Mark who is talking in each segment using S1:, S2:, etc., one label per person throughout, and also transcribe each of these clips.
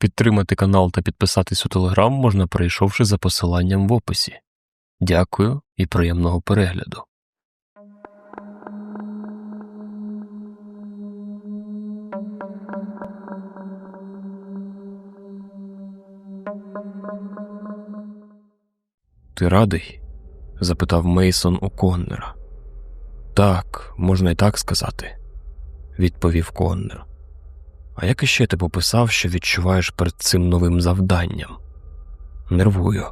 S1: Підтримати канал та підписатись у телеграм можна, перейшовши за посиланням в описі. Дякую і приємного перегляду. Ти радий? запитав Мейсон у Коннера. Так, можна і так сказати, відповів Коннер. А як іще ти пописав, що відчуваєш перед цим новим завданням? Нервую,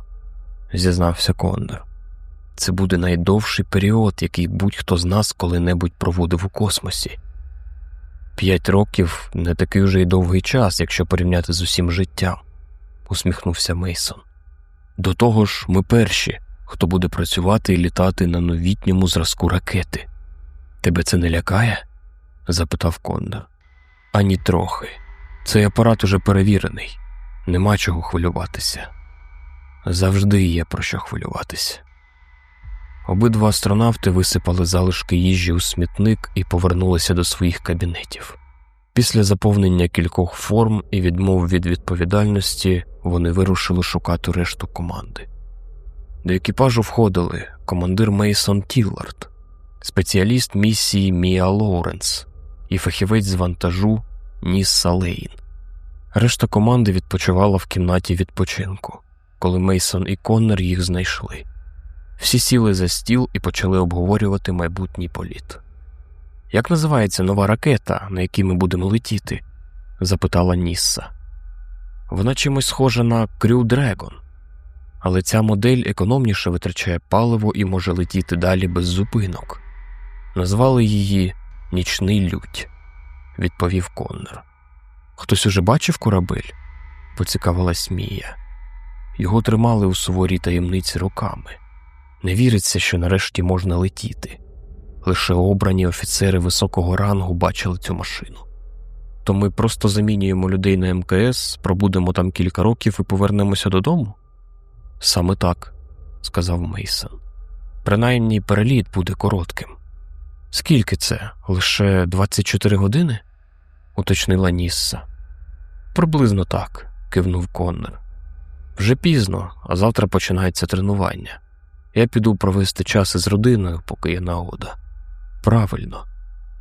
S1: зізнався Коннер. Це буде найдовший період, який будь-хто з нас коли-небудь проводив у космосі. П'ять років не такий вже й довгий час, якщо порівняти з усім життям, усміхнувся Мейсон. До того ж, ми перші, хто буде працювати і літати на новітньому зразку ракети. Тебе це не лякає? запитав Коннер. Ані трохи. Цей апарат уже перевірений, нема чого хвилюватися. Завжди є про що хвилюватися. Обидва астронавти висипали залишки їжі у смітник і повернулися до своїх кабінетів. Після заповнення кількох форм і відмов від відповідальності вони вирушили шукати решту команди. До екіпажу входили командир Мейсон Тіллард, спеціаліст місії Мія Лоуренс і фахівець з вантажу Нісса Лейн. Решта команди відпочивала в кімнаті відпочинку, коли Мейсон і Коннер їх знайшли. Всі сіли за стіл і почали обговорювати майбутній політ. Як називається нова ракета, на якій ми будемо летіти? запитала Нісса. Вона чимось схожа на Crew Dragon, але ця модель економніше витрачає паливо і може летіти далі без зупинок. Назвали її Нічний лють, відповів Коннор. Хтось уже бачив корабель? поцікавилась Мія. Його тримали у суворій таємниці руками. Не віриться, що нарешті можна летіти. Лише обрані офіцери високого рангу бачили цю машину. То ми просто замінюємо людей на МКС, пробудемо там кілька років і повернемося додому? Саме так, сказав Мейсон. Принаймні переліт буде коротким. Скільки це? Лише 24 години? Уточнила Нісса. Приблизно так, кивнув Коннор. Вже пізно, а завтра починається тренування. Я піду провести час із родиною, поки є нагода. Правильно,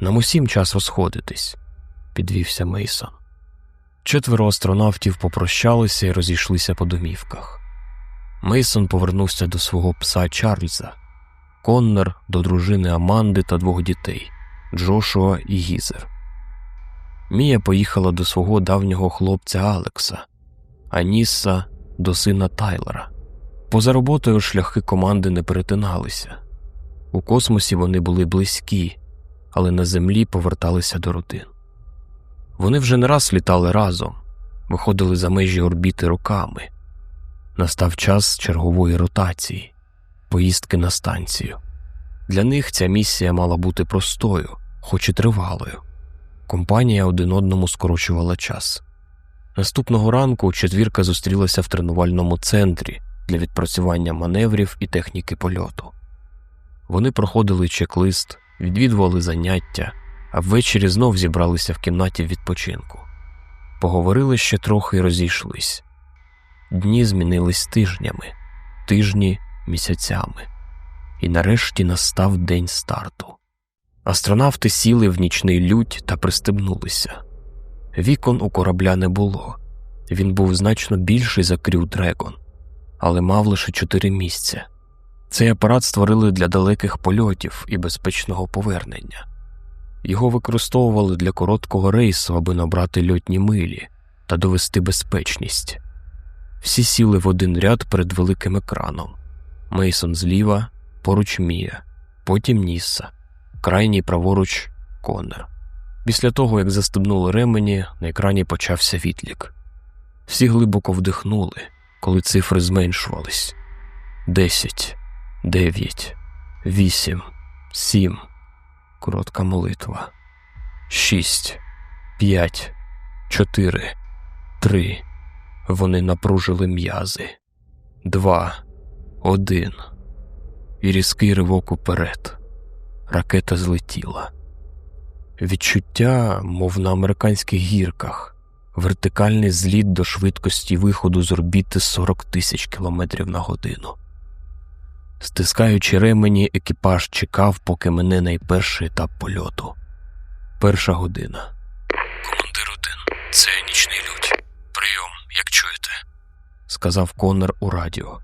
S1: нам усім час розходитись, підвівся Мейсон. Четверо астронавтів попрощалися і розійшлися по домівках. Мейсон повернувся до свого пса Чарльза, Коннор до дружини Аманди та двох дітей Джошуа і Гізер. Мія поїхала до свого давнього хлопця Алекса, а Нісса до сина Тайлера. Поза роботою шляхи команди не перетиналися. У космосі вони були близькі, але на землі поверталися до родин. Вони вже не раз літали разом, виходили за межі орбіти роками. Настав час чергової ротації, поїздки на станцію. Для них ця місія мала бути простою, хоч і тривалою. Компанія один одному скорочувала час. Наступного ранку четвірка зустрілася в тренувальному центрі для відпрацювання маневрів і техніки польоту. Вони проходили чек-лист, відвідували заняття, а ввечері знов зібралися в кімнаті відпочинку. Поговорили ще трохи і розійшлись. Дні змінились тижнями, тижні місяцями, і нарешті настав день старту. Астронавти сіли в нічний лють та пристебнулися. Вікон у корабля не було, він був значно більший за Крю Дрегон, але мав лише чотири місця. Цей апарат створили для далеких польотів і безпечного повернення. Його використовували для короткого рейсу, аби набрати льотні милі та довести безпечність. Всі сіли в один ряд перед великим екраном. Мейсон зліва, поруч Мія, потім Нісса, крайній праворуч Коннер. Після того, як застебнули ремені, на екрані почався відлік. Всі глибоко вдихнули, коли цифри зменшувались. Десять, дев'ять, вісім, сім. Коротка молитва. Шість, п'ять, чотири, три. Вони напружили м'язи. Два, один. І різкий ривок уперед. Ракета злетіла. Відчуття, мов на американських гірках, вертикальний зліт до швидкості виходу з орбіти 40 тисяч кілометрів на годину. Стискаючи ремені, екіпаж чекав, поки мене найперший етап польоту. Перша година. Командир один, це нічний людь. Прийом, як чуєте, сказав Коннор у радіо.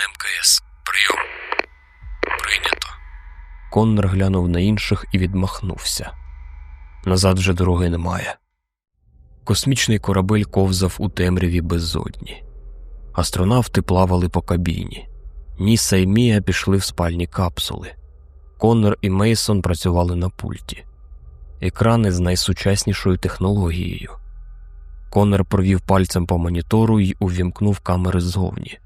S1: На МКС. Прийом. Прийнято. Коннор глянув на інших і відмахнувся. Назад вже дороги немає. Космічний корабель ковзав у темряві безодні. Астронавти плавали по кабіні. Ніса і Мія пішли в спальні капсули. Коннор і Мейсон працювали на пульті. Екрани з найсучаснішою технологією. Коннор провів пальцем по монітору і увімкнув камери ззовні.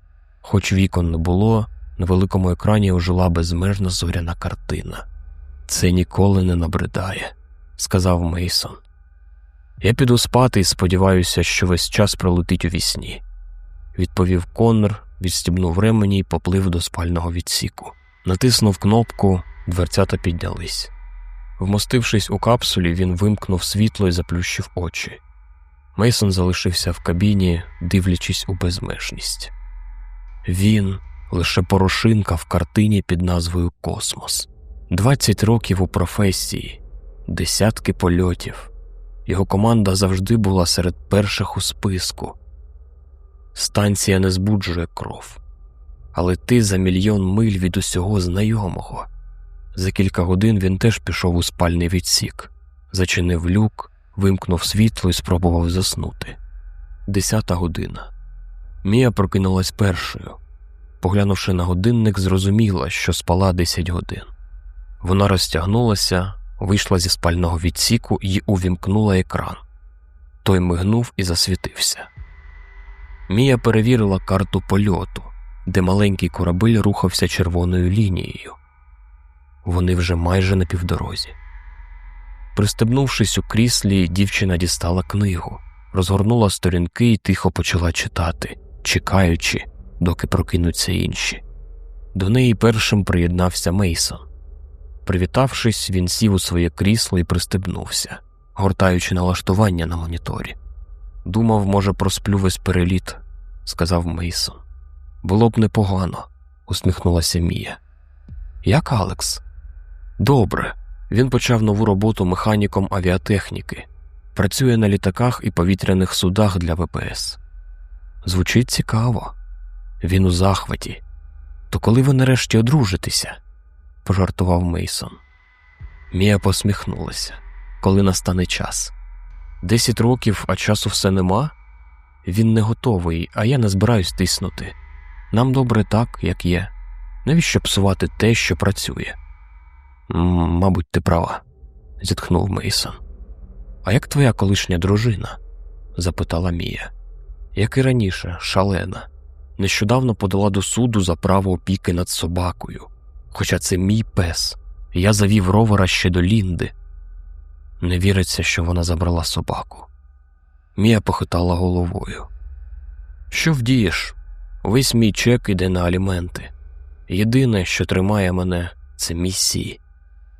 S1: Хоч вікон не було, на великому екрані ожила безмежна зоряна картина. Це ніколи не набридає, сказав Мейсон. Я піду спати і сподіваюся, що весь час пролетить у вісні», – відповів Коннор, відстібнув ремені і поплив до спального відсіку. Натиснув кнопку, дверцята піднялись. Вмостившись у капсулі, він вимкнув світло і заплющив очі. Мейсон залишився в кабіні, дивлячись у безмежність. Він лише порошинка в картині під назвою Космос, 20 років у професії, десятки польотів. Його команда завжди була серед перших у списку. Станція не збуджує кров, але ти за мільйон миль від усього знайомого. За кілька годин він теж пішов у спальний відсік, зачинив люк, вимкнув світло і спробував заснути. Десята година. Мія прокинулась першою. Поглянувши на годинник, зрозуміла, що спала 10 годин. Вона розтягнулася, вийшла зі спального відсіку і увімкнула екран. Той мигнув і засвітився. Мія перевірила карту польоту, де маленький корабель рухався червоною лінією. Вони вже майже на півдорозі. Пристебнувшись у кріслі, дівчина дістала книгу, розгорнула сторінки і тихо почала читати, чекаючи, доки прокинуться інші. До неї першим приєднався Мейсон. Привітавшись, він сів у своє крісло і пристебнувся, гортаючи налаштування на моніторі. Думав, може, просплю весь переліт, сказав Мейсон. Було б непогано, усміхнулася Мія. Як Алекс? Добре. Він почав нову роботу механіком авіатехніки, працює на літаках і повітряних судах для ВПС. Звучить цікаво. Він у захваті. То коли ви нарешті одружитеся? пожартував Мейсон. Мія посміхнулася, коли настане час. Десять років, а часу все нема. Він не готовий, а я не збираюсь тиснути. Нам добре так, як є. Навіщо псувати те, що працює? Мабуть, ти права, зітхнув Мейсон. А як твоя колишня дружина? запитала Мія. Як і раніше, шалена. Нещодавно подала до суду за право опіки над собакою. Хоча це мій пес, я завів ровера ще до Лінди. Не віриться, що вона забрала собаку. Мія похитала головою. Що вдієш? Весь мій чек іде на аліменти. Єдине, що тримає мене, це місії.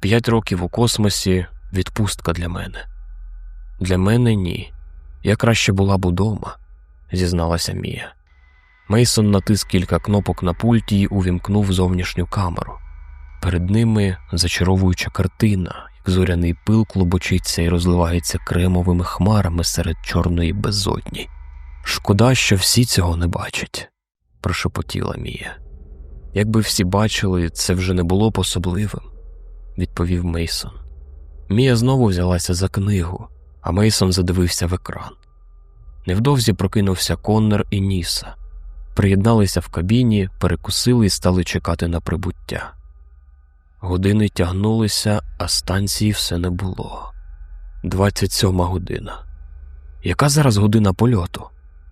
S1: П'ять років у космосі відпустка для мене. Для мене ні. Я краще була б удома, зізналася Мія. Мейсон натис кілька кнопок на пульті і увімкнув зовнішню камеру. Перед ними зачаровуюча картина, як зоряний пил клубочиться і розливається кремовими хмарами серед чорної безодні. Шкода, що всі цього не бачать, прошепотіла Мія. Якби всі бачили, це вже не було б особливим, відповів Мейсон. Мія знову взялася за книгу, а Мейсон задивився в екран. Невдовзі прокинувся Коннор і Ніса, приєдналися в кабіні, перекусили і стали чекати на прибуття. Години тягнулися, а станції все не було. Двадцять сьома година. Яка зараз година польоту?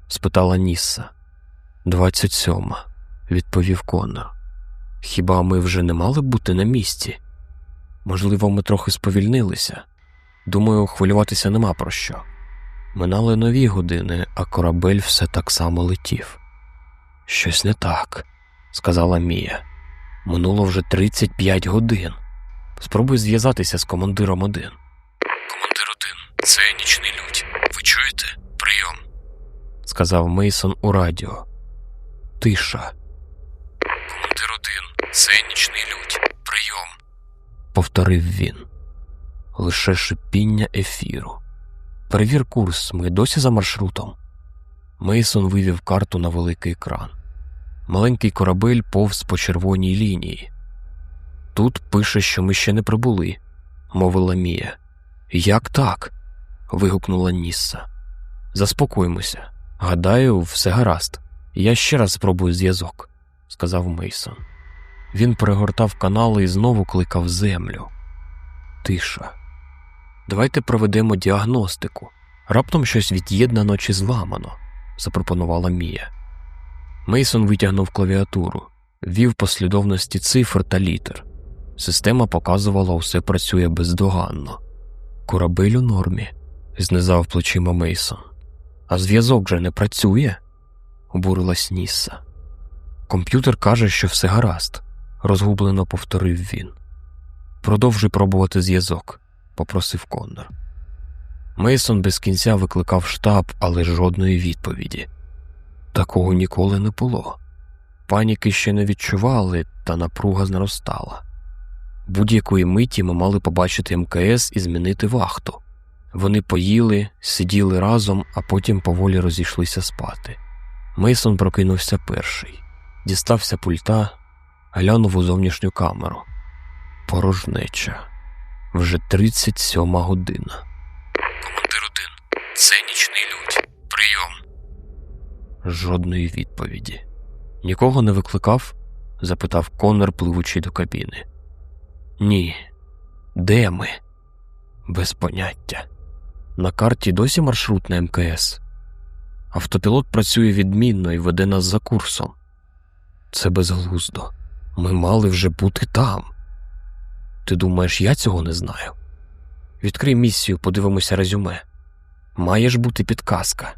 S1: спитала Нісса. Двадцять сьома, відповів Конор. Хіба ми вже не мали бути на місці? Можливо, ми трохи сповільнилися. Думаю, хвилюватися нема про що. Минали нові години, а корабель все так само летів. Щось не так, сказала Мія. Минуло вже 35 годин. Спробуй зв'язатися з командиром один. Командир один, це нічний людь. Ви чуєте? Прийом. сказав Мейсон у радіо. Тиша. Командир один, це нічний людь. Прийом. повторив він. Лише шипіння ефіру. Перевір курс, ми досі за маршрутом. Мейсон вивів карту на великий екран. Маленький корабель повз по червоній лінії. Тут пише, що ми ще не прибули, мовила Мія. Як так? вигукнула Нісса. Заспокоймося. Гадаю, все гаразд. Я ще раз спробую зв'язок, сказав Мейсон. Він перегортав канали і знову кликав землю. Тиша. Давайте проведемо діагностику. Раптом щось від'єднано чи зламано, запропонувала Мія. Мейсон витягнув клавіатуру, ввів послідовності цифр та літер. Система показувала, усе працює бездоганно. Корабель у нормі, знизав плечима Мейсон. А зв'язок же не працює, обурилась Нісса. Комп'ютер каже, що все гаразд, розгублено повторив він. Продовжуй пробувати зв'язок, попросив Коннор. Мейсон без кінця викликав штаб, але жодної відповіді. Такого ніколи не було. Паніки ще не відчували, та напруга зростала. Будь-якої миті ми мали побачити МКС і змінити вахту. Вони поїли, сиділи разом, а потім поволі розійшлися спати. Мейсон прокинувся перший, дістався пульта, глянув у зовнішню камеру. Порожнеча. Вже 37 година. Командир один. Це нічний людь. Прийом. Жодної відповіді. Нікого не викликав? запитав Конор, пливучи до кабіни. Ні. Де ми? Без поняття. На карті досі маршрут на МКС. Автопілот працює відмінно і веде нас за курсом. Це безглуздо. Ми мали вже бути там. Ти думаєш, я цього не знаю? Відкрий місію, подивимося резюме. Має ж бути підказка.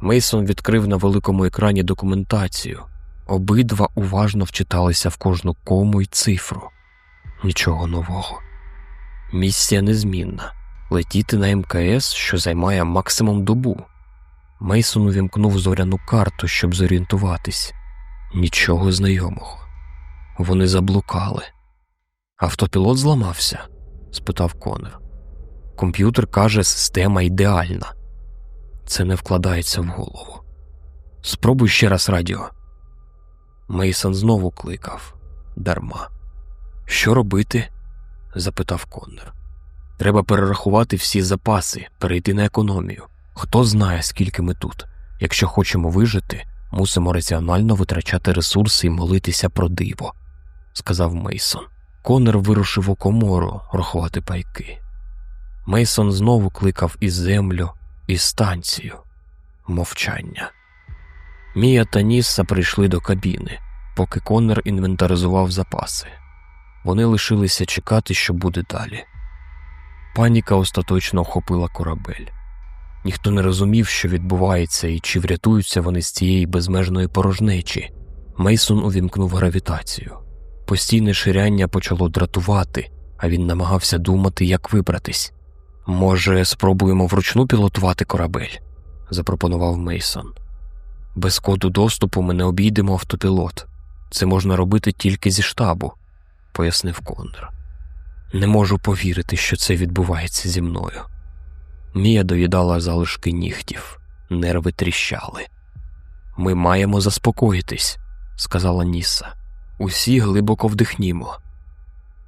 S1: Мейсон відкрив на великому екрані документацію. Обидва уважно вчиталися в кожну кому й цифру. Нічого нового. Місія незмінна летіти на МКС, що займає максимум добу. Мейсон увімкнув зоряну карту, щоб зорієнтуватись. Нічого знайомого. Вони заблукали. Автопілот зламався? спитав Конор. Комп'ютер каже, система ідеальна. Це не вкладається в голову. Спробуй ще раз радіо. Мейсон знову кликав дарма. Що робити? запитав Коннор. Треба перерахувати всі запаси, перейти на економію. Хто знає, скільки ми тут. Якщо хочемо вижити, мусимо раціонально витрачати ресурси і молитися про диво, сказав Мейсон. Конор вирушив у комору рахувати пайки. Мейсон знову кликав і землю, і станцію. Мовчання. Мія та Нісса прийшли до кабіни, поки Коннор інвентаризував запаси. Вони лишилися чекати, що буде далі. Паніка остаточно охопила корабель. Ніхто не розумів, що відбувається, і чи врятуються вони з цієї безмежної порожнечі. Мейсон увімкнув гравітацію. Постійне ширяння почало дратувати, а він намагався думати, як вибратись. Може, спробуємо вручну пілотувати корабель? запропонував Мейсон. Без коду доступу ми не обійдемо автопілот. Це можна робити тільки зі штабу, пояснив Коннор. Не можу повірити, що це відбувається зі мною. Мія доїдала залишки нігтів, нерви тріщали. Ми маємо заспокоїтись, сказала Ніса. Усі глибоко вдихнімо.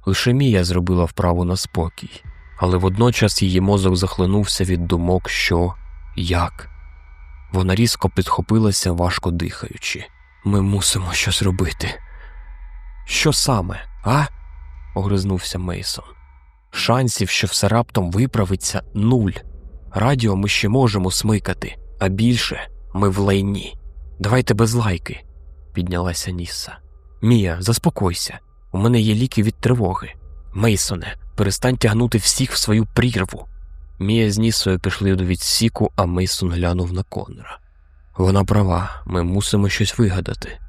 S1: Лише Мія зробила вправу на спокій, але водночас її мозок захлинувся від думок, що як. Вона різко підхопилася, важко дихаючи. Ми мусимо щось робити. Що саме, а? огризнувся Мейсон. Шансів, що все раптом виправиться, нуль. Радіо ми ще можемо смикати, а більше ми в лайні. Давайте без лайки, піднялася Ніса. Мія, заспокойся. У мене є ліки від тривоги. Мейсоне, перестань тягнути всіх в свою прірву. Мія з Нісою пішли до відсіку, а Мейсон глянув на Коннора. Вона права, ми мусимо щось вигадати.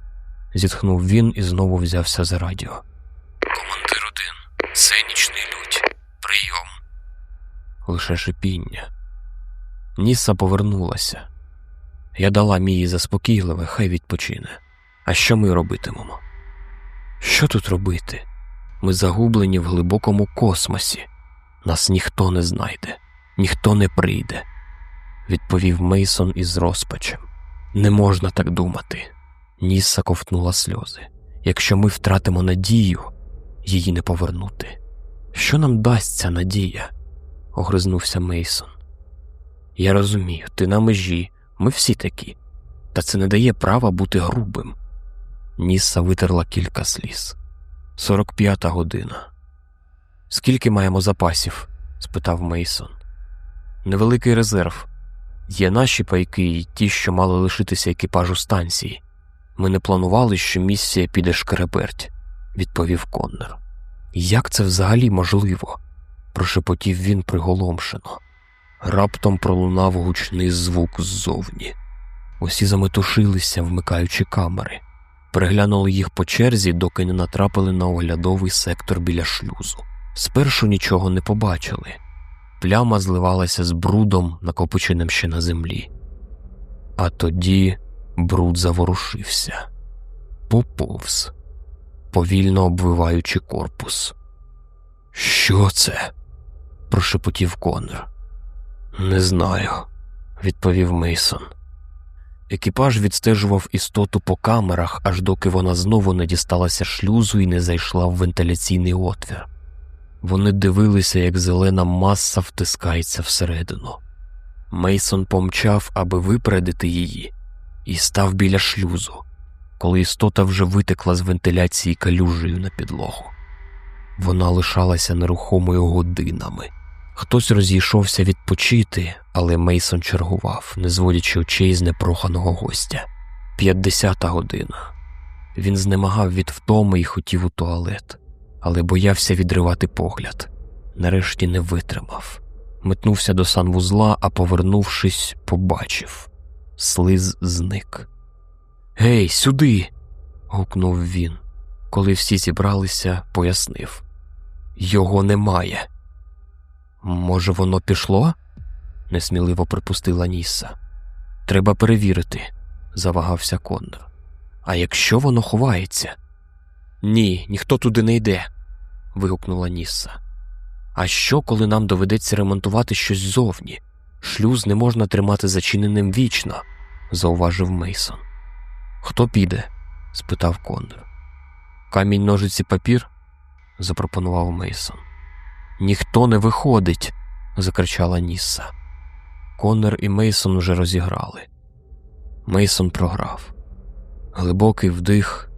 S1: Зітхнув він і знову взявся за радіо. Командир один, це нічний лють. Прийом. Лише шипіння. Ніса повернулася. Я дала Мії заспокійливе, хай відпочине. А що ми робитимемо? Що тут робити? Ми загублені в глибокому космосі. Нас ніхто не знайде, ніхто не прийде, відповів Мейсон із розпачем. Не можна так думати. Ніса ковтнула сльози. Якщо ми втратимо надію, її не повернути. Що нам дасть ця надія? огризнувся Мейсон. Я розумію, ти на межі, ми всі такі, та це не дає права бути грубим. Ніса витерла кілька сліз. Сорок п'ята година. Скільки маємо запасів? спитав Мейсон. Невеликий резерв. Є наші пайки і ті, що мали лишитися екіпажу станції. Ми не планували, що місія піде шкереберть, відповів Коннор. Як це взагалі можливо? прошепотів він приголомшено. Раптом пролунав гучний звук ззовні. Усі заметушилися, вмикаючи камери, переглянули їх по черзі, доки не натрапили на оглядовий сектор біля шлюзу. Спершу нічого не побачили. Пляма зливалася з брудом, накопиченим ще на землі. А тоді бруд заворушився, поповз, повільно обвиваючи корпус. Що це? прошепотів Конор. Не знаю, відповів Мейсон. Екіпаж відстежував істоту по камерах, аж доки вона знову не дісталася шлюзу і не зайшла в вентиляційний отвір. Вони дивилися, як зелена маса втискається всередину. Мейсон помчав, аби випередити її, і став біля шлюзу, коли істота вже витекла з вентиляції калюжею на підлогу. Вона лишалася нерухомою годинами. Хтось розійшовся відпочити, але Мейсон чергував, не зводячи очей з непроханого гостя. П'ятдесята година. Він знемагав від втоми і хотів у туалет, але боявся відривати погляд. Нарешті не витримав. Метнувся до санвузла, а повернувшись, побачив слиз зник. Гей, сюди. гукнув він. Коли всі зібралися, пояснив його немає. Може, воно пішло? несміливо припустила Ніса. Треба перевірити, завагався Коннор. А якщо воно ховається? Ні, ніхто туди не йде. вигукнула Ніса. А що, коли нам доведеться ремонтувати щось зовні? Шлюз не можна тримати зачиненим вічно, зауважив Мейсон. Хто піде? спитав Коннор. Камінь ножиці папір? запропонував Мейсон. Ніхто не виходить, закричала Нісса. Коннор і Мейсон уже розіграли. Мейсон програв. Глибокий вдих,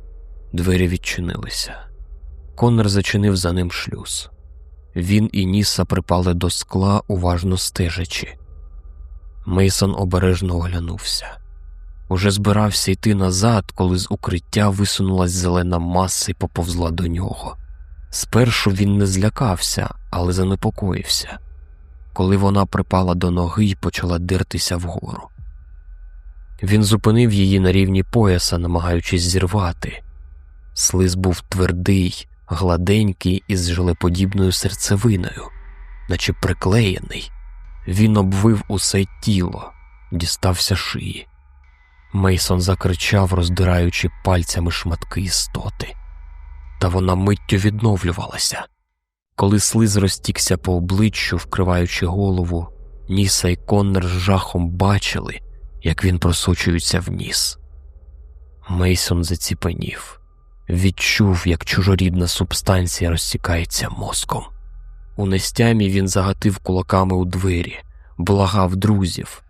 S1: двері відчинилися. Коннор зачинив за ним шлюз. Він і Ніса припали до скла, уважно стежачи. Мейсон обережно оглянувся. Уже збирався йти назад, коли з укриття висунулась зелена маса і поповзла до нього. Спершу він не злякався, але занепокоївся, коли вона припала до ноги і почала дертися вгору. Він зупинив її на рівні пояса, намагаючись зірвати. Слиз був твердий, гладенький із желеподібною серцевиною, наче приклеєний. Він обвив усе тіло, дістався шиї. Мейсон закричав, роздираючи пальцями шматки істоти та вона миттю відновлювалася. Коли слиз розтікся по обличчю, вкриваючи голову, Ніса і Коннер з жахом бачили, як він просочується в. Мейсон заціпенів, відчув, як чужорідна субстанція розтікається мозком. У нестямі він загатив кулаками у двері, благав друзів,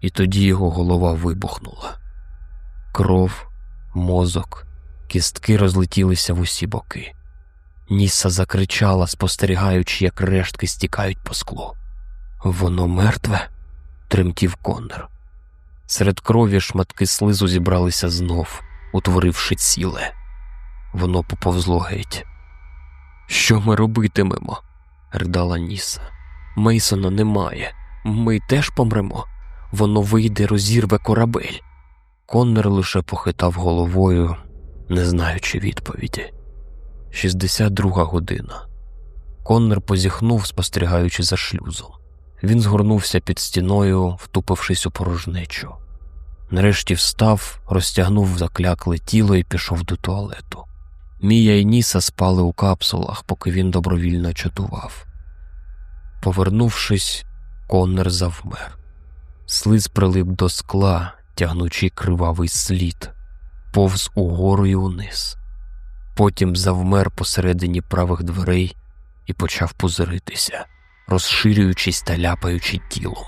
S1: і тоді його голова вибухнула. Кров, мозок, Кістки розлетілися в усі боки. Ніса закричала, спостерігаючи, як рештки стікають по склу. Воно мертве? тремтів Коннор. Серед крові шматки слизу зібралися знов, утворивши ціле. Воно поповзло геть. Що ми робитимемо? ридала Ніса. Мейсона немає. Ми теж помремо. Воно вийде, розірве корабель. Коннер лише похитав головою, не знаючи відповіді. 62 година. Коннер позіхнув, спостерігаючи за шлюзом. Він згорнувся під стіною, втупившись у порожнечу. Нарешті встав, розтягнув заклякле тіло і пішов до туалету. Мія і Ніса спали у капсулах, поки він добровільно чатував. Повернувшись, Коннер завмер. Слиз прилип до скла, тягнучи кривавий слід, повз угору і униз. Потім завмер посередині правих дверей і почав пузиритися, розширюючись та ляпаючи тілом.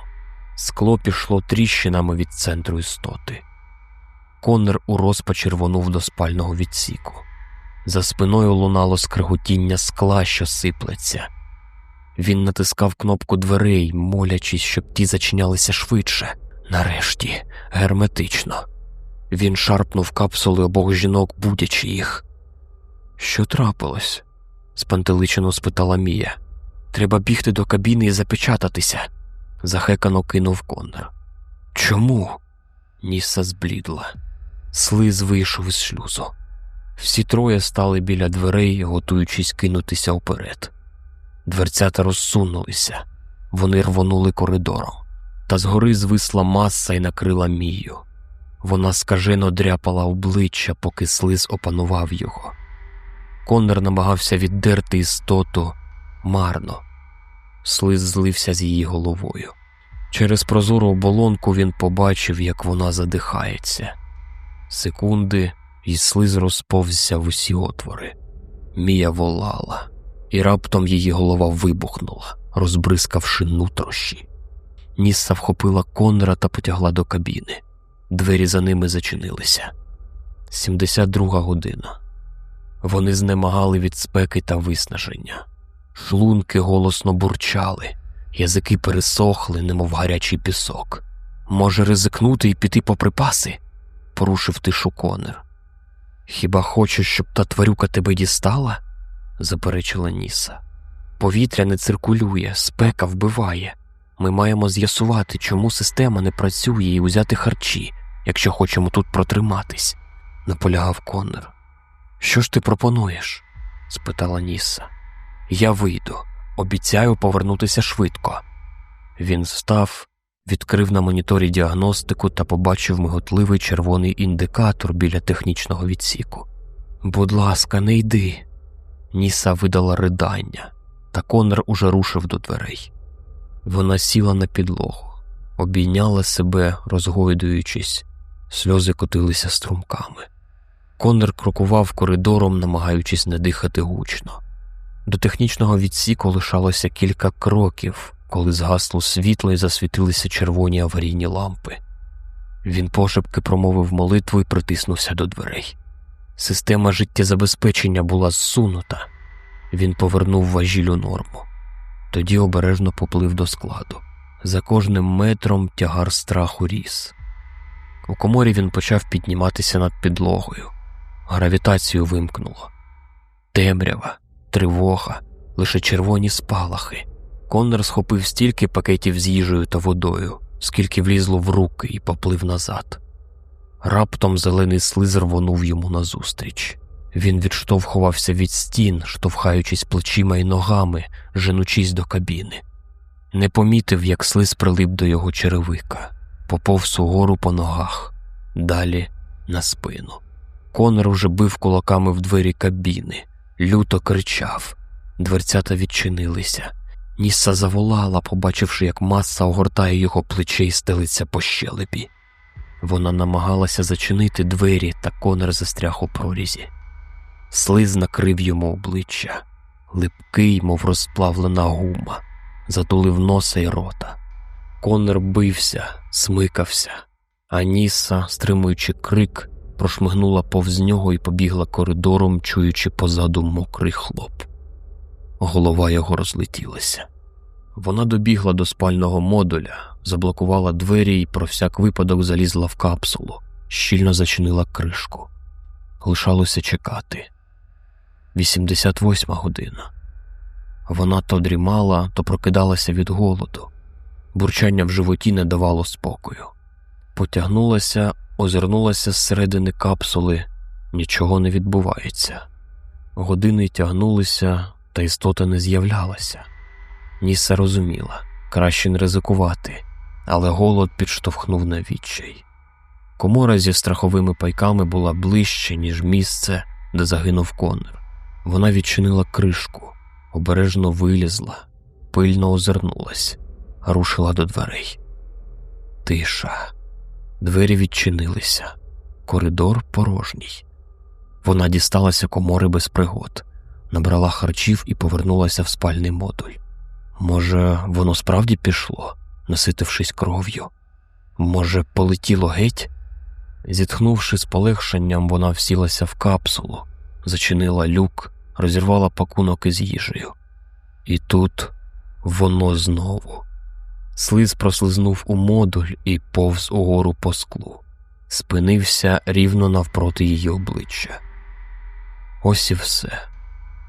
S1: Скло пішло тріщинами від центру істоти. Коннер у розпачі рвонув до спального відсіку. За спиною лунало скриготіння скла, що сиплеться. Він натискав кнопку дверей, молячись, щоб ті зачинялися швидше. Нарешті, герметично. Він шарпнув капсули обох жінок, будячи їх. Що трапилось? спантеличено спитала Мія. Треба бігти до кабіни і запечататися, захекано кинув Коннор. Чому? Ніса зблідла. Слиз вийшов із шлюзу. Всі троє стали біля дверей, готуючись кинутися вперед. Дверцята розсунулися, вони рвонули коридором, та згори звисла маса і накрила мію. Вона скажено дряпала обличчя, поки слиз опанував його. Коннор намагався віддерти істоту марно. Слиз злився з її головою. Через прозору оболонку він побачив, як вона задихається. Секунди, і слиз розповзся в усі отвори. Мія волала, і раптом її голова вибухнула, розбризкавши нутрощі. Нісса вхопила Коннора та потягла до кабіни. Двері за ними зачинилися. 72 година. Вони знемагали від спеки та виснаження. Шлунки голосно бурчали, язики пересохли, немов гарячий пісок. Може, ризикнути і піти по припаси? порушив тишу Конер. Хіба хочеш, щоб та тварюка тебе дістала? заперечила Ніса. Повітря не циркулює, спека вбиває. Ми маємо з'ясувати, чому система не працює і узяти харчі, якщо хочемо тут протриматись, наполягав Коннор. Що ж ти пропонуєш? спитала Ніса. Я вийду, обіцяю повернутися швидко. Він встав, відкрив на моніторі діагностику та побачив миготливий червоний індикатор біля технічного відсіку. Будь ласка, не йди. Ніса видала ридання, та Конор уже рушив до дверей. Вона сіла на підлогу, обійняла себе, розгойдуючись, сльози котилися струмками. Конор крокував коридором, намагаючись не дихати гучно. До технічного відсіку лишалося кілька кроків, коли згасло світло і засвітилися червоні аварійні лампи. Він пошепки промовив молитву і притиснувся до дверей. Система життєзабезпечення була зсунута. Він повернув важілю норму, тоді обережно поплив до складу. За кожним метром тягар страху ріс. У коморі він почав підніматися над підлогою. Гравітацію вимкнуло. Темрява, тривога, лише червоні спалахи. Коннор схопив стільки пакетів з їжею та водою, скільки влізло в руки і поплив назад. Раптом зелений слиз рвонув йому назустріч. Він відштовхувався від стін, штовхаючись плечима і ногами, женучись до кабіни. Не помітив, як слиз прилип до його черевика, поповз угору по ногах, далі на спину. Конор уже бив кулаками в двері кабіни, люто кричав. Дверцята відчинилися. Ніса заволала, побачивши, як маса огортає його плече і стелиться по щелепі. Вона намагалася зачинити двері, та Конор застряг у прорізі. Слиз накрив йому обличчя, липкий, мов розплавлена гума, затулив носа й рота. Конор бився, смикався, а Ніса, стримуючи крик, прошмигнула повз нього і побігла коридором, чуючи позаду мокрий хлоп. Голова його розлетілася. Вона добігла до спального модуля, заблокувала двері і про всяк випадок залізла в капсулу, щільно зачинила кришку. Лишалося чекати. 88 година. Вона то дрімала, то прокидалася від голоду. Бурчання в животі не давало спокою. Потягнулася, озирнулася зсередини капсули, нічого не відбувається. Години тягнулися, та істота не з'являлася. Ніса розуміла краще не ризикувати, але голод підштовхнув на відчай. Комора зі страховими пайками була ближче, ніж місце, де загинув конер. Вона відчинила кришку, обережно вилізла, пильно озирнулась, рушила до дверей. Тиша. Двері відчинилися, коридор порожній. Вона дісталася комори без пригод, набрала харчів і повернулася в спальний модуль. Може, воно справді пішло, наситившись кров'ю? Може, полетіло геть? Зітхнувши з полегшенням, вона всілася в капсулу, зачинила люк, розірвала пакунок із їжею. І тут воно знову. Слиз прослизнув у модуль і повз угору по склу, спинився рівно навпроти її обличчя. Ось і все,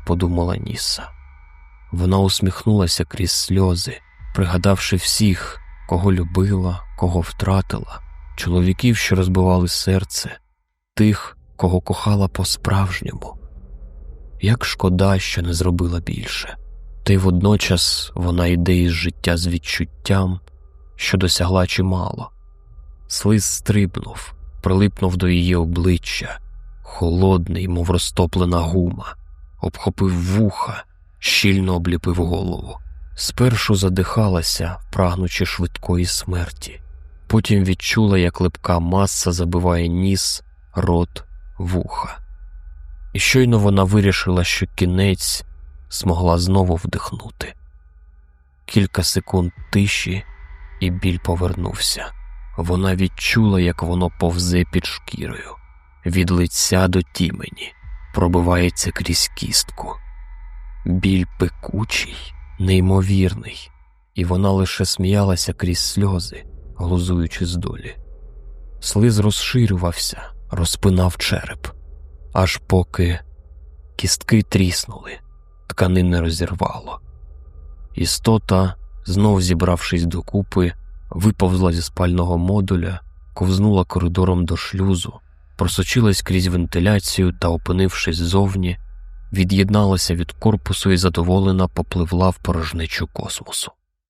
S1: подумала Ніса. Вона усміхнулася крізь сльози, пригадавши всіх, кого любила, кого втратила, чоловіків, що розбивали серце, тих, кого кохала по-справжньому. Як шкода, що не зробила більше, та й водночас вона йде із життя з відчуттям, що досягла чимало. Слиз стрибнув, прилипнув до її обличчя, холодний, мов розтоплена гума, обхопив вуха, щільно обліпив голову. Спершу задихалася, прагнучи швидкої смерті, потім відчула, як липка маса забиває ніс, рот, вуха. І щойно вона вирішила, що кінець змогла знову вдихнути. Кілька секунд тиші, і біль повернувся. Вона відчула, як воно повзе під шкірою, від лиця до тімені, пробивається крізь кістку. Біль пекучий, неймовірний, і вона лише сміялася крізь сльози, глузуючи з долі. Слиз розширювався, розпинав череп, аж поки кістки тріснули, тканини розірвало. Істота, знов зібравшись докупи, виповзла зі спального модуля, ковзнула коридором до шлюзу, просочилась крізь вентиляцію та, опинившись ззовні, від'єдналася від корпусу і задоволена попливла в порожничу космосу.